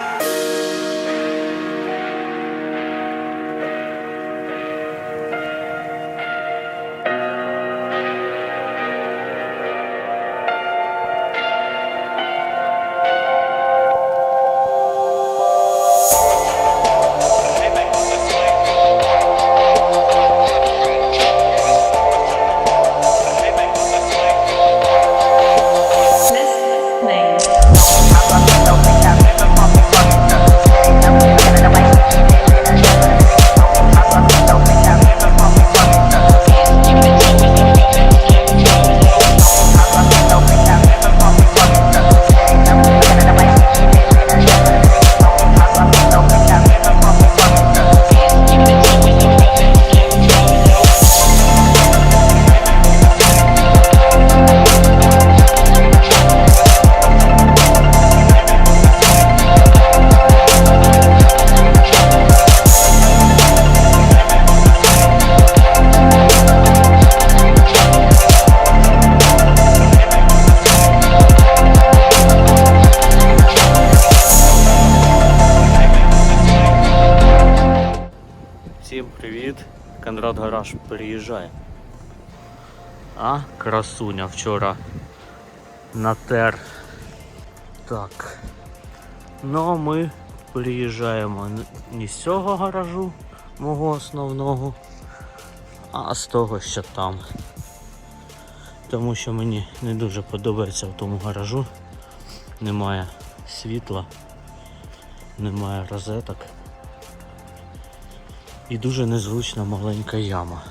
you красуня вчора натер. Так. Ну, а ми приїжджаємо не з цього гаражу, мого основного, а з того, що там. Тому що мені не дуже подобається в тому гаражу. Немає світла, немає розеток. І дуже незручна маленька яма.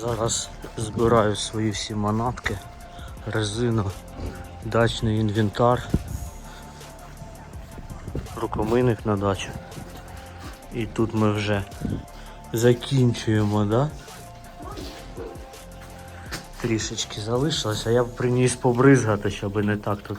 Зараз збираю свої всі манатки, резину, дачний інвентар, рукомийник на дачу. І тут ми вже закінчуємо, да? Трішечки залишилося, я б приніс побризгати, щоб не так тут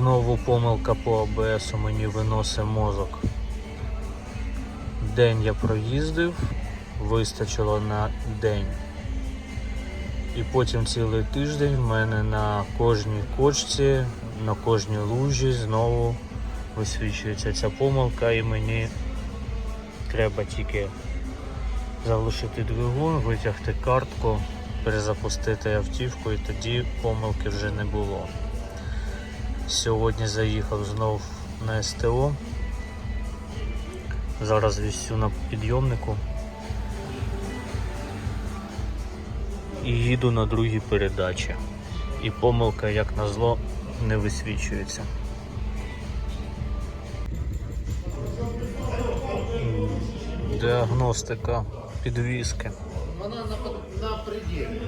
знову помилка по АБС мені виносить мозок. День я проїздив, вистачило на день. І потім цілий тиждень в мене на кожній кочці, на кожній лужі знову висвічується ця помилка і мені треба тільки залишити двигун, витягти картку, перезапустити автівку і тоді помилки вже не було. Сьогодні заїхав знов на СТО. Зараз вісю на підйомнику. І їду на другій передачі. І помилка, як назло, не висвічується. Діагностика підвіски. Вона на, на пределі.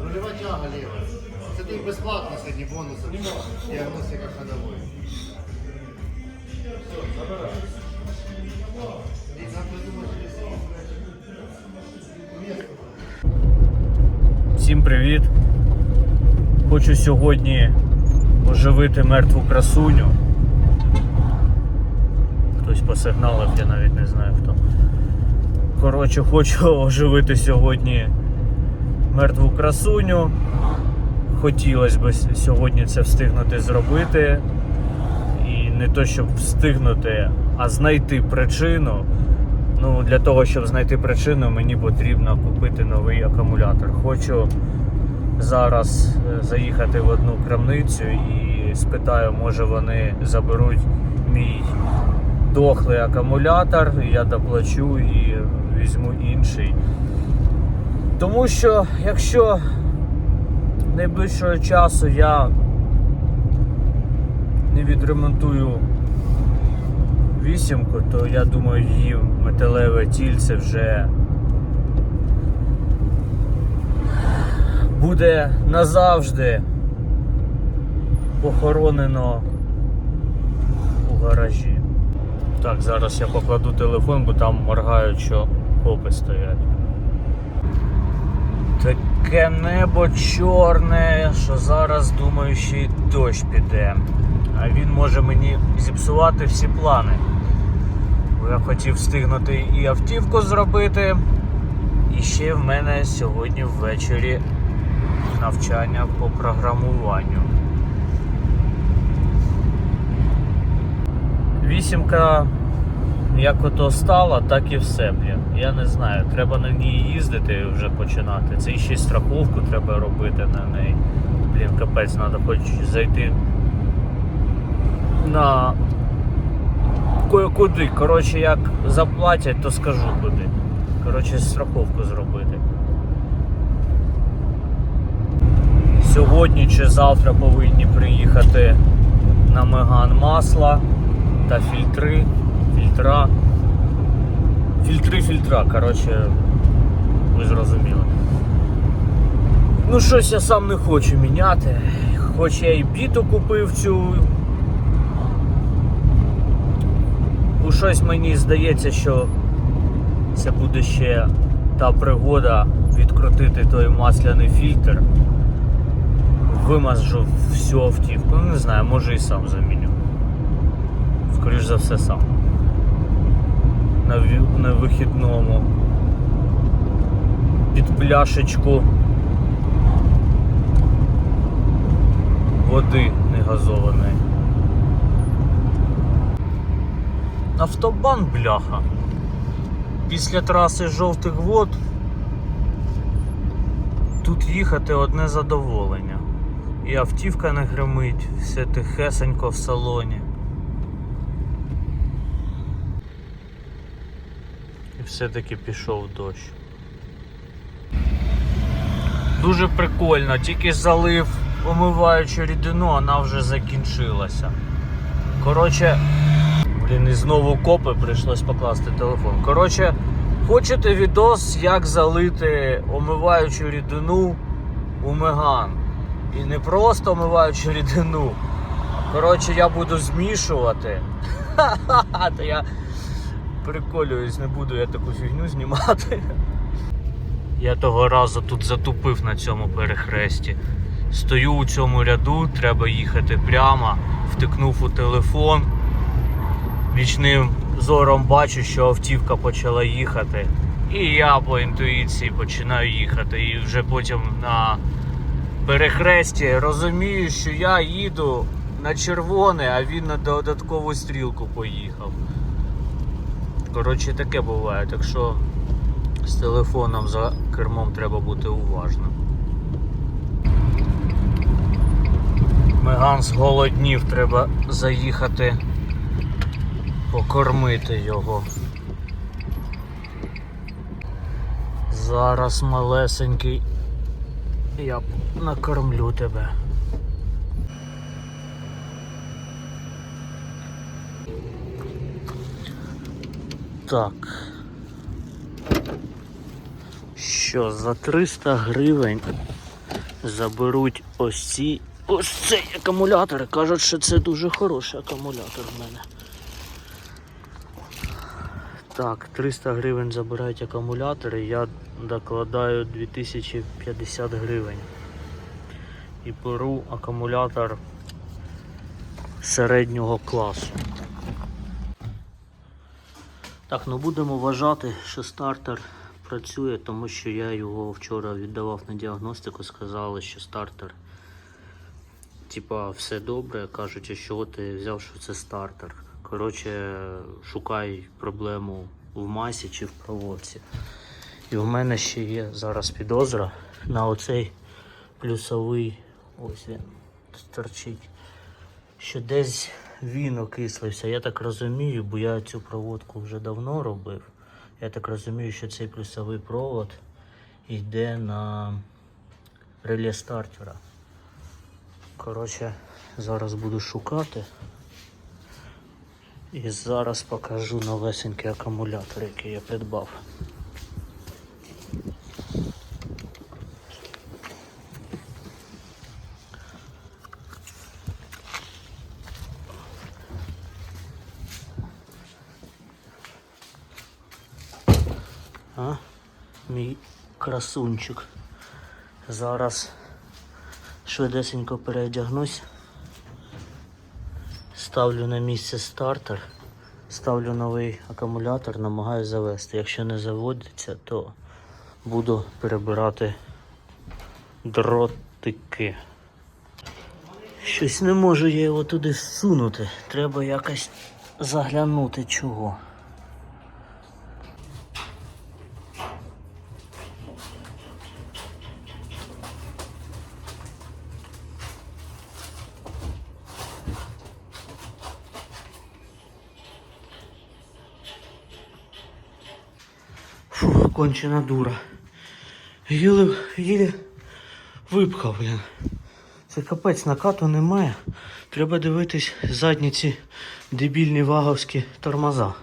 Рульова тяга ліва. Це тобі безплатно сьогодні бонуси. Діагностика ходової. Всім привіт! Хочу сьогодні оживити мертву красуню. Хтось посигналив, я навіть не знаю хто. Коротше, хочу оживити сьогодні мертву красуню. Хотілося б сьогодні це встигнути зробити. І не то, щоб встигнути, а знайти причину. Ну, для того, щоб знайти причину, мені потрібно купити новий акумулятор. Хочу зараз е, заїхати в одну крамницю і спитаю, може вони заберуть мій дохлий акумулятор, я доплачу і візьму інший. Тому що якщо найближчого часу я не відремонтую вісімку, то я думаю, її металеве тільце вже буде назавжди похоронено у гаражі. Так, зараз я покладу телефон, бо там моргають, що копи стоять. Таке небо чорне, що зараз думаю, ще й дощ піде. А він може мені зіпсувати всі плани. Бо Я хотів встигнути і автівку зробити. І ще в мене сьогодні ввечері навчання по програмуванню. Вісімка як ото стала, так і все, блін. Я не знаю, треба на ній їздити і вже починати. Це ще й страховку треба робити на неї. Блін, капець, треба хоч зайти на кое-куди. Коротше, як заплатять, то скажу куди. Коротше, страховку зробити. Сьогодні чи завтра повинні приїхати на Меган масла та фільтри. Фільтра. Фільтри, фільтра, коротше, ви зрозуміли. Ну, щось я сам не хочу міняти. Хоч я і біту купив цю. У щось мені здається, що це буде ще та пригода відкрутити той масляний фільтр. Вимазжу всю автівку. Ну не знаю, може і сам заміню. Скоріш за все сам. На, на вихідному. Під пляшечку води негазованої. Автобан бляха. Після траси жовтих вод тут їхати одне задоволення. І автівка не гримить, все тихесенько в салоні. Все-таки пішов дощ. Дуже прикольно, тільки залив омиваючу рідину, вона вже закінчилася. Коротше, блін, і знову копи прийшлось покласти телефон. Коротше, хочете відос, як залити омиваючу рідину у Меган. І не просто омиваючу рідину. Коротше, я буду змішувати. Ха-ха-ха, то я приколююсь, не буду я таку фігню знімати. Я того разу тут затупив на цьому перехресті. Стою у цьому ряду, треба їхати прямо, втикнув у телефон. Вічним зором бачу, що автівка почала їхати. І я по інтуїції починаю їхати. І вже потім на перехресті розумію, що я їду на червоне, а він на додаткову стрілку поїхав. Коротше, таке буває, так що з телефоном за кермом треба бути уважним. Меган зголоднів, треба заїхати покормити його. Зараз малесенький. Я накормлю тебе. Так. Що, за 300 гривень заберуть ось ці ось цей акумулятор. Кажуть, що це дуже хороший акумулятор в мене. Так, 300 гривень забирають акумулятори, я докладаю 2050 гривень. І беру акумулятор середнього класу. Так, ну будемо вважати, що стартер працює, тому що я його вчора віддавав на діагностику, сказали, що стартер. Типа, все добре, кажуть, що ти взяв, що це стартер. Коротше, шукай проблему в масі чи в проводці. І в мене ще є зараз підозра на оцей плюсовий, ось він торчить, що десь він окислився. Я так розумію, бо я цю проводку вже давно робив. Я так розумію, що цей плюсовий провод йде на реле стартера. Коротше, зараз буду шукати. І зараз покажу новесенький акумулятор, який я придбав. А? Мій красунчик. Зараз швидесенько переодягнусь. Ставлю на місце стартер Ставлю новий акумулятор, намагаюся завести. Якщо не заводиться, то буду перебирати дротики. Щось не можу я його туди всунути. Треба якось заглянути чого. Фу, кончена дура. Їли, їли випхав, блін. Це капець, накату немає. Треба дивитись задні ці дебільні ваговські тормоза.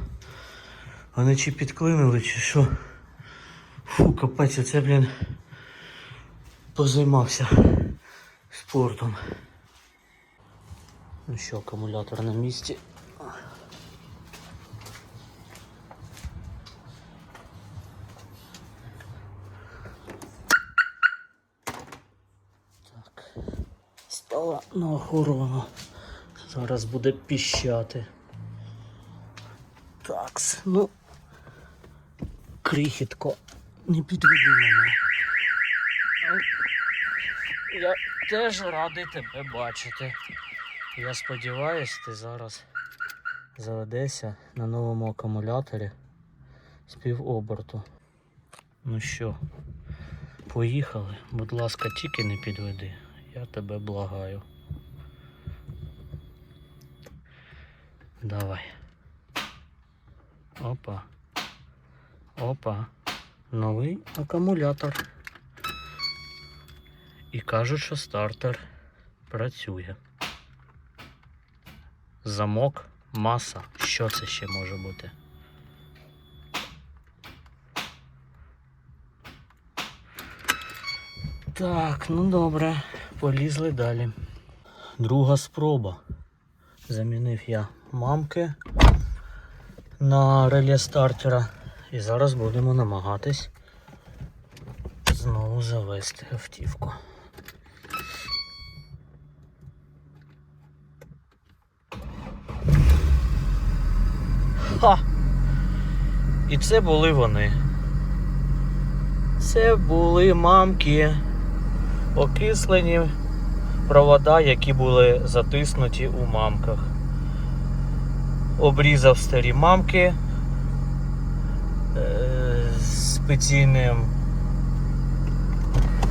Вони чи підклинили, чи що. Фу, капець, оце, блін, позаймався спортом. Ну що, акумулятор на місці. Стала на охорону. Зараз буде піщати. Такс, ну. Крихітко, не підведи мене. Я теж радий тебе бачити. Я сподіваюся, ти зараз заведешся на новому акумуляторі з півоборту. Ну що, поїхали. Будь ласка, тільки не підведи. Я тебе благаю. Давай. Опа. Опа. Новий акумулятор. І кажуть, що стартер працює. Замок, маса. Що це ще може бути? Так, ну добре, полізли далі. Друга спроба. Замінив я мамки на реле стартера. І зараз будемо намагатись знову завести автівку. Ха! І це були вони. Це були мамки, окислені провода, які були затиснуті у мамках. Обрізав старі мамки е, спеційним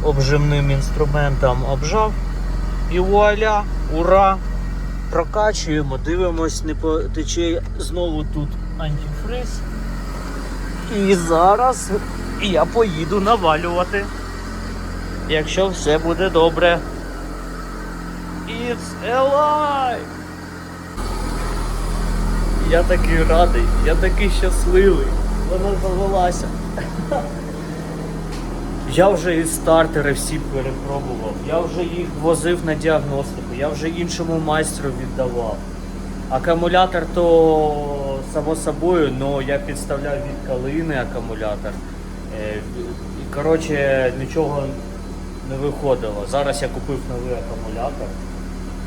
обжимним інструментом обжав. І вуаля, ура! Прокачуємо, дивимось, не потече знову тут антифриз. І зараз я поїду навалювати. Якщо все буде добре. It's alive! Я такий радий, я такий щасливий. Вона завелася. Я вже і стартери всі перепробував. Я вже їх возив на діагностику, я вже іншому майстру віддавав. Акумулятор то само собою, але я підставляв від калини акумулятор. Е, коротше нічого не виходило. Зараз я купив новий акумулятор.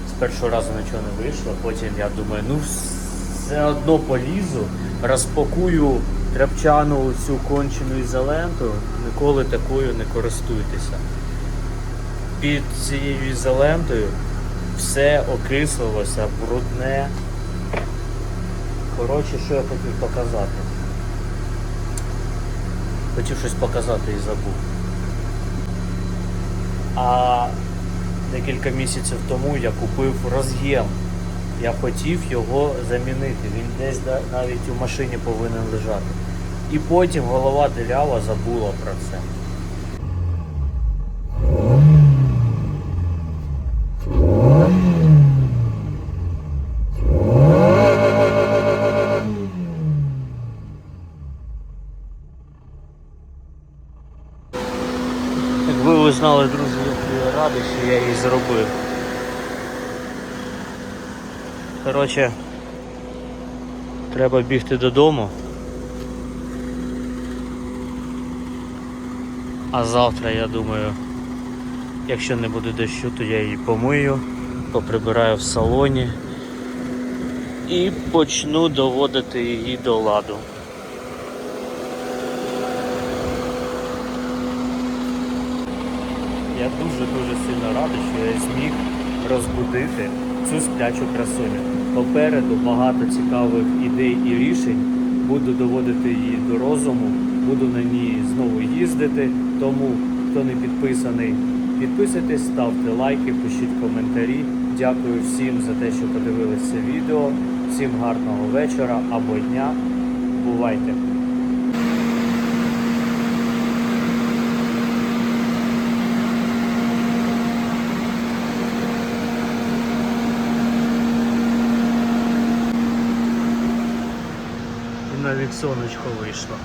З першого разу нічого не вийшло, потім я думаю, ну все одно полізу, розпакую тряпчану цю кончену ізоленту, ніколи такою не користуйтеся. Під цією ізолентою все окислилося, брудне. Коротше, що я хотів показати. Хотів щось показати і забув. А декілька місяців тому я купив роз'єм. Я хотів його замінити. Він десь навіть у машині повинен лежати. І потім голова делява забула про це. Якби ви знали, друзі, радий, що я її зробив. Коротше, треба бігти додому. А завтра, я думаю, якщо не буде дощу, то я її помию, поприбираю в салоні і почну доводити її до ладу. Я дуже-дуже сильно радий, що я зміг розбудити цю сплячу красуню. Попереду багато цікавих ідей і рішень. Буду доводити її до розуму, буду на ній знову їздити. Тому, хто не підписаний, підписуйтесь, ставте лайки, пишіть коментарі. Дякую всім за те, що подивилися відео. Всім гарного вечора або дня. Бувайте! І навіть сонечко вийшло.